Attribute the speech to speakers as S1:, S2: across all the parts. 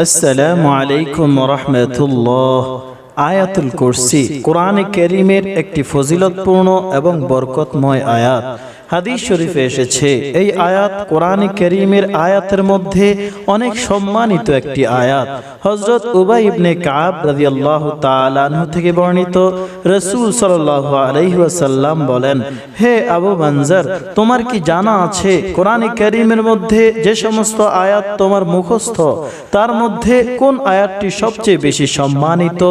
S1: আসসালামু আলাইকুম রহমতুল্লাহ আয়াতুল কুরসি। কোরআনে কেরিমের একটি ফজিলতপূর্ণ এবং বরকতময় আয়াত। হাদিস শরীফে এসেছে। এই আয়াত কোরআনে কেরিমের আয়াতের মধ্যে অনেক সম্মানিত একটি আয়াত। হজরত উবাই ইবনে কাব রাদিয়াল্লাহু তাআলা আনহু থেকে বর্ণিত। রাসূল সাল্লাল্লাহু আলাইহি ওয়াসাল্লাম বলেন, হে আবু বানজার, তোমার কি জানা আছে কোরআনে কারীমের মধ্যে যে সমস্ত আয়াত তোমার মুখস্থ? তার মধ্যে কোন আয়াতটি সবচেয়ে বেশি সম্মানিত?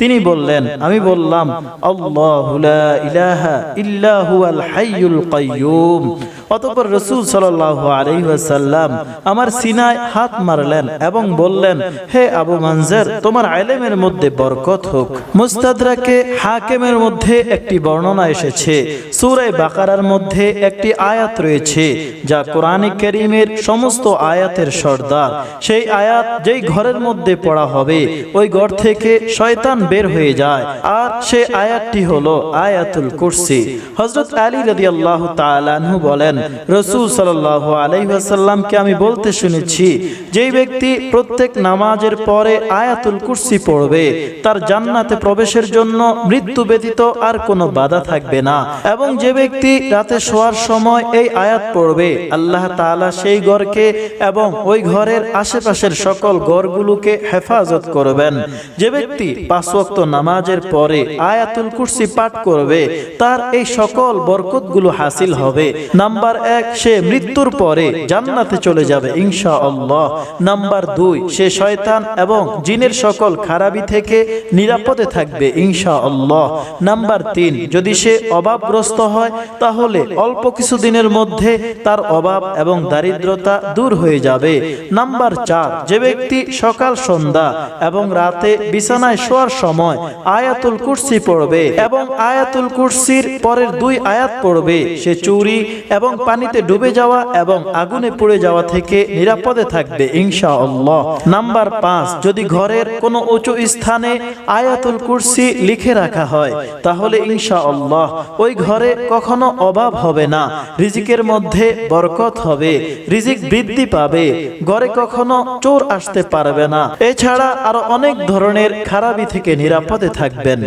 S1: তিনি বললেন, আমি বললাম, আল্লাহ লা ইলাহা ইল্লা হুয়াল হাইয়ুল Senhor. অতঃপর রাসূল সাল্লাল্লাহু আলাইহি ওয়াসাল্লাম আমার সিনায় হাত মারলেন এবং বললেন, হে আবু মানজার, তোমার ইলমের মধ্যে বরকত হোক। মুস্তাদরাকে হাকিমের মধ্যে একটি বর্ণনা এসেছে। সূরা বাকারার মধ্যে একটি আয়াত রয়েছে, যা কোরআনে কারীমের সমস্ত আয়াতের সর্দার। সেই আয়াত যেই ঘরের মধ্যে পড়া হবে, ওই ঘর থেকে শয়তান বের হয়ে যায়। আর সে আয়াতটি হলো আয়াতুল কুরসি। হযরত আলী তাআলা আনহু বলেন রাসূল সাল্লাল্লাহু আলাইহি ওয়াসাল্লামকে আমি বলতে শুনেছি, যেই ব্যক্তি প্রত্যেক নামাজের পরে আয়াতুল কুরসি পড়বে, তার জান্নাতে প্রবেশের জন্য মৃত্যু ব্যতীত আর কোনো বাধা থাকবে না। এবং যে ব্যক্তি রাতে শোয়ার সময় এই আয়াত পড়বে, আল্লাহ তাআলা সেই ঘরকে এবং ওই ঘরের আশেপাশের সকল ঘরগুলোকে হেফাজত করবেন। যে ব্যক্তি পাঁচ ওয়াক্ত নামাজের পরে আয়াতুল কুরসি পাঠ করবে, তার এই সকল বরকতগুলো হাসিল হবে। নাম্বার এক, সে মৃত্যুর পরে জান্নাতে চলে যাবে ইনশা আল্লাহ নাম্বার দুই, সে শয়তান এবং জিনের সকল খারাপি থেকে নিরাপদে থাকবে ইনশা আল্লাহ নাম্বার তিন, যদি সে অভাবগ্রস্ত হয়, তাহলে অল্প কিছু দিনের মধ্যে তার অভাব এবং দারিদ্রতা দূর হয়ে যাবে। নাম্বার চার, যে ব্যক্তি সকাল, সন্ধ্যা এবং রাতে বিছানায় শোয়ার সময় আয়াতুল কুরসি পড়বে এবং আয়াতুল কুরসির পরের দুই আয়াত পড়বে, সে চুরি এবং পানিতে ডুবে যাওয়া এবং আগুনে পুড়ে যাওয়া থেকে নিরাপদে থাকবে ইনশা আল্লাহ নাম্বার পাঁচ, যদি ঘরের কোনো উঁচু স্থানে আয়াতুল কুরসি লিখে রাখা হয়, তাহলে ইনশা আল্লাহ ওই ঘরে কখনো অভাব হবে না, রিজিকের মধ্যে বরকত হবে, রিজিক বৃদ্ধি পাবে, ঘরে কখনো চোর আসতে পারবে না। এছাড়া আরও অনেক ধরনের খারাপি থেকে নিরাপদে থাকবেন।